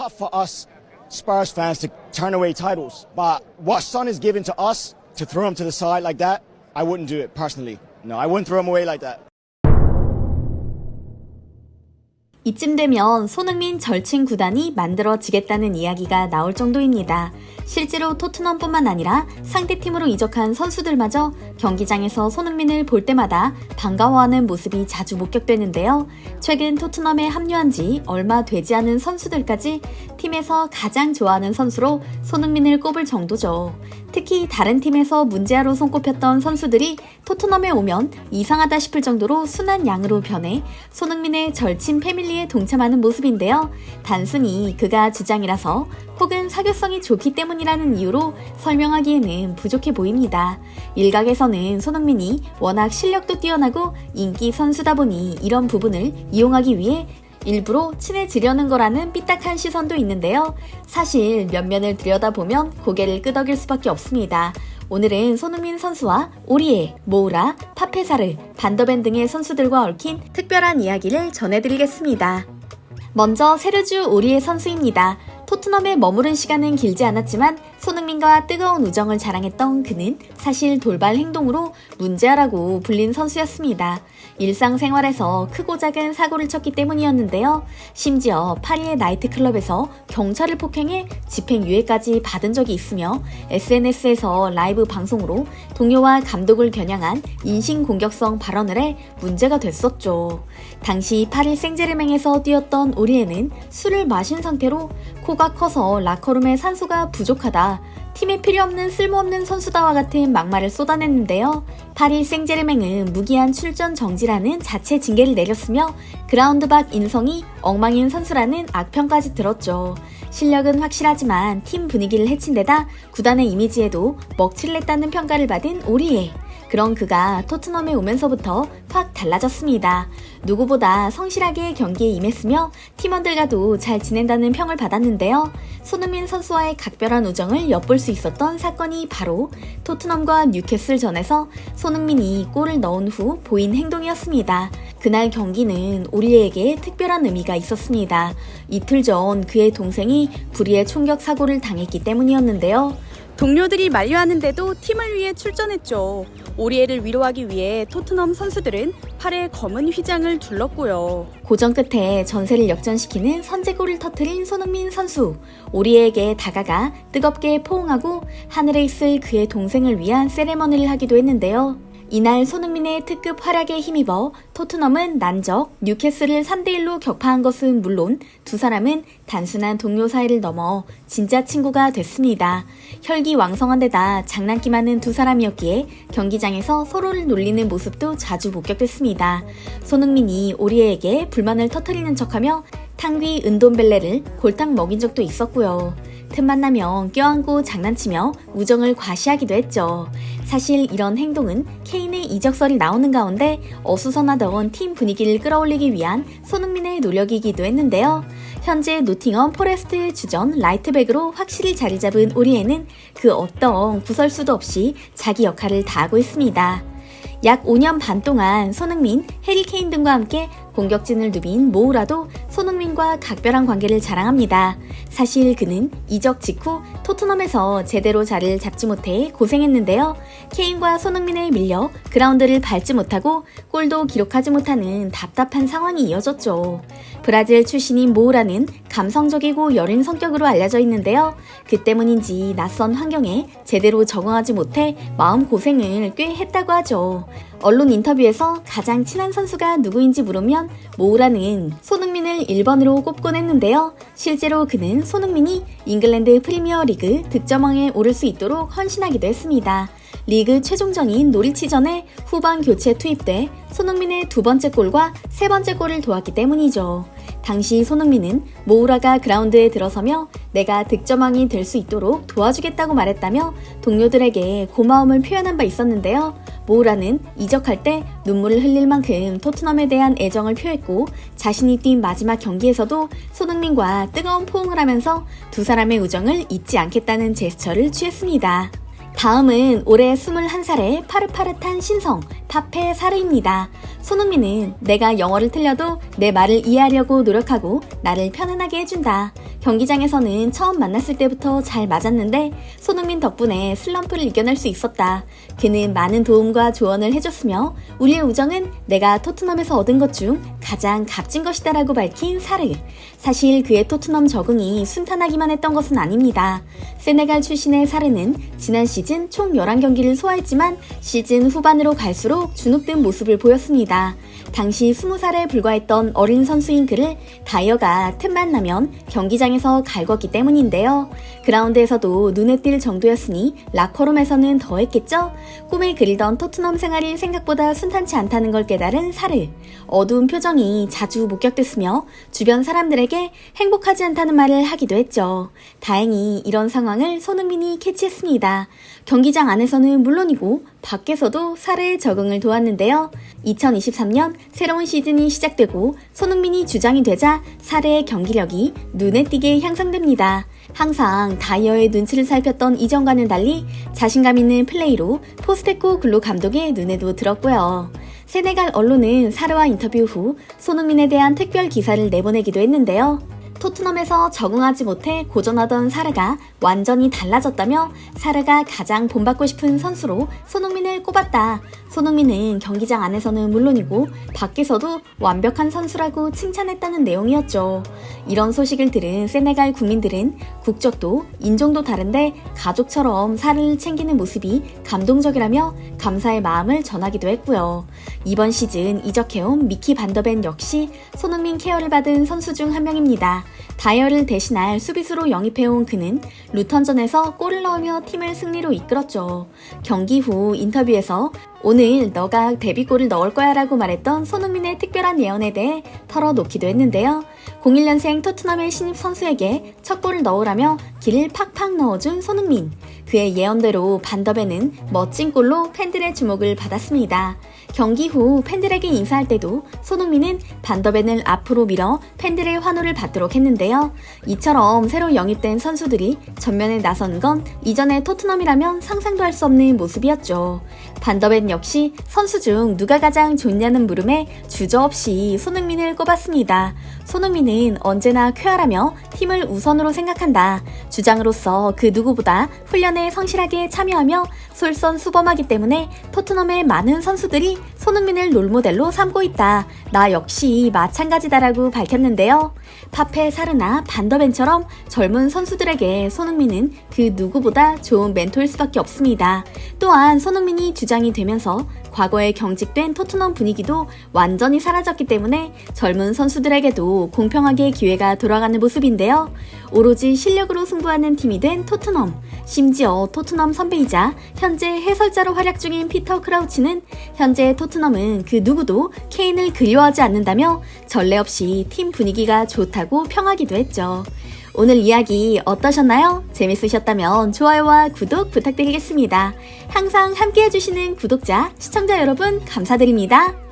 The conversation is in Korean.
tough for us Spurs fans to turn away titles, but what Son is giving to us to throw him to the side like that, I wouldn't do it personally. No, I wouldn't throw him away like that. 이쯤 되면 손흥민 절친 구단이 만들어지겠다는 이야기가 나올 정도입니다. 실제로 토트넘뿐만 아니라 상대 팀으로 이적한 선수들마저 경기장에서 손흥민을 볼 때마다 반가워하는 모습이 자주 목격되는데요. 최근 토트넘에 합류한 지 얼마 되지 않은 선수들까지 팀에서 가장 좋아하는 선수로 손흥민을 꼽을 정도죠. 특히 다른 팀에서 문제아로 손꼽혔던 선수들이 토트넘에 오면 이상하다 싶을 정도로 순한 양으로 변해 손흥민의 절친 패밀리에 동참하는 모습인데요. 단순히 그가 주장이라서 혹은 사교성이 좋기 때문이라는 이유로 설명하기에는 부족해 보입니다. 일각에서는 손흥민이 워낙 실력도 뛰어나고 인기 선수다 보니 이런 부분을 이용하기 위해 일부러 친해지려는 거라는 삐딱한 시선도 있는데요. 사실 면면을 들여다보면 고개를 끄덕일 수밖에 없습니다. 오늘은 손흥민 선수와 오리에, 모우라, 파페사르, 반더벤 등의 선수들과 얽힌 특별한 이야기를 전해드리겠습니다. 먼저 세르주 오리에 선수입니다. 토트넘에 머무른 시간은 길지 않았지만 손흥민과 뜨거운 우정을 자랑했던 그는 사실 돌발 행동으로 문제아라고 불린 선수였습니다. 일상생활에서 크고 작은 사고를 쳤기 때문이었는데요. 심지어 파리의 나이트클럽에서 경찰을 폭행해 집행유예까지 받은 적이 있으며 SNS에서 라이브 방송으로 동료와 감독을 겨냥한 인신공격성 발언을 해 문제가 됐었죠. 당시 파리 생제르맹에서 뛰었던 오리에는 술을 마신 상태로 코가 커서 라커룸에 산소가 부족하다. 팀에 필요 없는 쓸모없는 선수다와 같은 막말을 쏟아냈는데요. 파리 생제르맹은 무기한 출전 정지라는 자체 징계를 내렸으며 그라운드 밖 인성이 엉망인 선수라는 악평까지 들었죠. 실력은 확실하지만 팀 분위기를 해친 데다 구단의 이미지에도 먹칠을 했다는 평가를 받은 오리에. 그런 그가 토트넘에 오면서부터 확 달라졌습니다. 누구보다 성실하게 경기에 임했으며 팀원들과도 잘 지낸다는 평을 받았는데요. 손흥민 선수와의 각별한 우정을 엿볼 수 있었던 사건이 바로 토트넘과 뉴캐슬전에서 손흥민이 골을 넣은 후 보인 행동이었습니다. 그날 경기는 오리에에게 특별한 의미가 있었습니다. 이틀 전 그의 동생이 불의의 총격 사고를 당했기 때문이었는데요. 동료들이 만류하는데도 팀을 위해 출전했죠. 오리에를 위로하기 위해 토트넘 선수들은 팔에 검은 휘장을 둘렀고요. 고전 끝에 전세를 역전시키는 선제골을 터트린 손흥민 선수. 오리에게 다가가 뜨겁게 포옹하고 하늘에 있을 그의 동생을 위한 세레머니를 하기도 했는데요. 이날 손흥민의 특급 활약에 힘입어 토트넘은 난적 뉴캐슬을 3대1로 격파한 것은 물론 두 사람은 단순한 동료 사이를 넘어 진짜 친구가 됐습니다. 혈기 왕성한 데다 장난기 많은 두 사람이었기에 경기장에서 서로를 놀리는 모습도 자주 목격됐습니다. 손흥민이 오리에에게 불만을 터뜨리는 척하며 탕귀 은돈벨레를 골탕 먹인 적도 있었고요. 틈만 나면 껴안고 장난치며 우정을 과시하기도 했죠. 사실 이런 행동은 케인의 이적설이 나오는 가운데 어수선하던 팀 분위기를 끌어올리기 위한 손흥민의 노력이기도 했는데요. 현재 노팅엄 포레스트의 주전 라이트백으로 확실히 자리 잡은 오리에는 그 어떤 구설수도 없이 자기 역할을 다하고 있습니다. 약 5년 반 동안 손흥민, 해리케인 등과 함께 공격진을 누빈 모우라도 손흥민과 각별한 관계를 자랑합니다. 사실 그는 이적 직후 토트넘에서 제대로 자리를 잡지 못해 고생했는데요. 케인과 손흥민에 밀려 그라운드를 밟지 못하고 골도 기록하지 못하는 답답한 상황이 이어졌죠. 브라질 출신인 모우라는 감성적이고 여린 성격으로 알려져 있는데요. 그 때문인지 낯선 환경에 제대로 적응하지 못해 마음 고생을 꽤 했다고 하죠. 언론 인터뷰에서 가장 친한 선수가 누구인지 물으면 모우라는 손흥민을 1번으로 꼽곤 했는데요. 실제로 그는 손흥민이 잉글랜드 프리미어 리그 득점왕에 오를 수 있도록 헌신하기도 했습니다. 리그 최종전인 노리치전에 후반 교체 투입돼 손흥민의 두 번째 골과 세 번째 골을 도왔기 때문이죠. 당시 손흥민은 모우라가 그라운드에 들어서며 내가 득점왕이 될 수 있도록 도와주겠다고 말했다며 동료들에게 고마움을 표현한 바 있었는데요. 모우라는 이적할 때 눈물을 흘릴 만큼 토트넘에 대한 애정을 표했고 자신이 뛴 마지막 경기에서도 손흥민과 뜨거운 포옹을 하면서 두 사람의 우정을 잊지 않겠다는 제스처를 취했습니다. 다음은 올해 21살의 파릇파릇한 신성, 파페 사르입니다. 손흥민은 내가 영어를 틀려도 내 말을 이해하려고 노력하고 나를 편안하게 해준다. 경기장에서는 처음 만났을 때부터 잘 맞았는데 손흥민 덕분에 슬럼프를 이겨낼 수 있었다. 그는 많은 도움과 조언을 해줬으며 우리의 우정은 내가 토트넘에서 얻은 것 중 가장 값진 것이다라고 밝힌 사르. 사실 그의 토트넘 적응이 순탄하기만 했던 것은 아닙니다. 세네갈 출신의 사르는 지난 시즌 총 11경기를 소화했지만 시즌 후반으로 갈수록 주눅든 모습을 보였습니다. 당시 20살에 불과했던 어린 선수인 그를 다이어가 틈만 나면 경기장에서 갈궜기 때문인데요. 그라운드에서도 눈에 띌 정도였으니 라커룸에서는 더했겠죠? 꿈에 그리던 토트넘 생활이 생각보다 순탄치 않다는 걸 깨달은 사르. 어두운 표정이 자주 목격됐으며 주변 사람들에게 행복하지 않다는 말을 하기도 했죠. 다행히 이런 상황을 손흥민이 캐치했습니다. 경기장 안에서는 물론이고 밖에서도 사르의 적응을 도왔는데요. 2023년 새로운 시즌이 시작되고 손흥민이 주장이 되자 사르의 경기력이 눈에 띄게 향상됩니다. 항상 다이어의 눈치를 살폈던 이전과는 달리 자신감 있는 플레이로 포스테코 글로 감독의 눈에도 들었고요. 세네갈 언론은 사르와 인터뷰 후 손흥민에 대한 특별 기사를 내보내기도 했는데요. 토트넘에서 적응하지 못해 고전하던 사르가 완전히 달라졌다며 사르가 가장 본받고 싶은 선수로 손흥민을 꼽았다. 손흥민은 경기장 안에서는 물론이고 밖에서도 완벽한 선수라고 칭찬했다는 내용이었죠. 이런 소식을 들은 세네갈 국민들은 국적도 인종도 다른데 가족처럼 사르를 챙기는 모습이 감동적이라며 감사의 마음을 전하기도 했고요. 이번 시즌 이적해온 미키 반더벤 역시 손흥민 케어를 받은 선수 중 한 명입니다. 다이어를 대신할 수비수로 영입해온 그는 루턴전에서 골을 넣으며 팀을 승리로 이끌었죠. 경기 후 인터뷰에서 오늘 너가 데뷔골을 넣을 거야 라고 말했던 손흥민의 특별한 예언에 대해 털어놓기도 했는데요. 01년생 토트넘의 신입 선수에게 첫 골을 넣으라며 길을 팍팍 넣어준 손흥민. 그의 예언대로 반더벤은 멋진 골로 팬들의 주목을 받았습니다. 경기 후 팬들에게 인사할 때도 손흥민은 반더벤을 앞으로 밀어 팬들의 환호를 받도록 했는데요. 이처럼 새로 영입된 선수들이 전면에 나선 건 이전의 토트넘이라면 상상도 할 수 없는 모습이었죠. 반더벤 역시 선수 중 누가 가장 좋냐는 물음에 주저없이 손흥민을 꼽았습니다. 손흥민은 언제나 쾌활하며 팀을 우선으로 생각한다. 주장으로서 그 누구보다 훈련에 성실하게 참여하며 솔선수범하기 때문에 토트넘의 많은 선수들이 손흥민을 롤모델로 삼고 있다. 나 역시 마찬가지다라고 밝혔는데요. 파페 사르나 반더벤처럼 젊은 선수들에게 손흥민은 그 누구보다 좋은 멘토일 수밖에 없습니다. 또한 손흥민이 주장이 되면서 과거에 경직된 토트넘 분위기도 완전히 사라졌기 때문에 젊은 선수들에게도 공평하게 기회가 돌아가는 모습인데요. 오로지 실력으로 승부하는 팀이 된 토트넘. 심지어 토트넘 선배이자 현재 해설자로 활약 중인 피터 크라우치는 현재 토트넘은 그 누구도 케인을 그리워하지 않는다며 전례 없이 팀 분위기가 좋다고 평하기도 했죠. 오늘 이야기 어떠셨나요? 재밌으셨다면 좋아요와 구독 부탁드리겠습니다. 항상 함께 해주시는 구독자, 시청자 여러분 감사드립니다.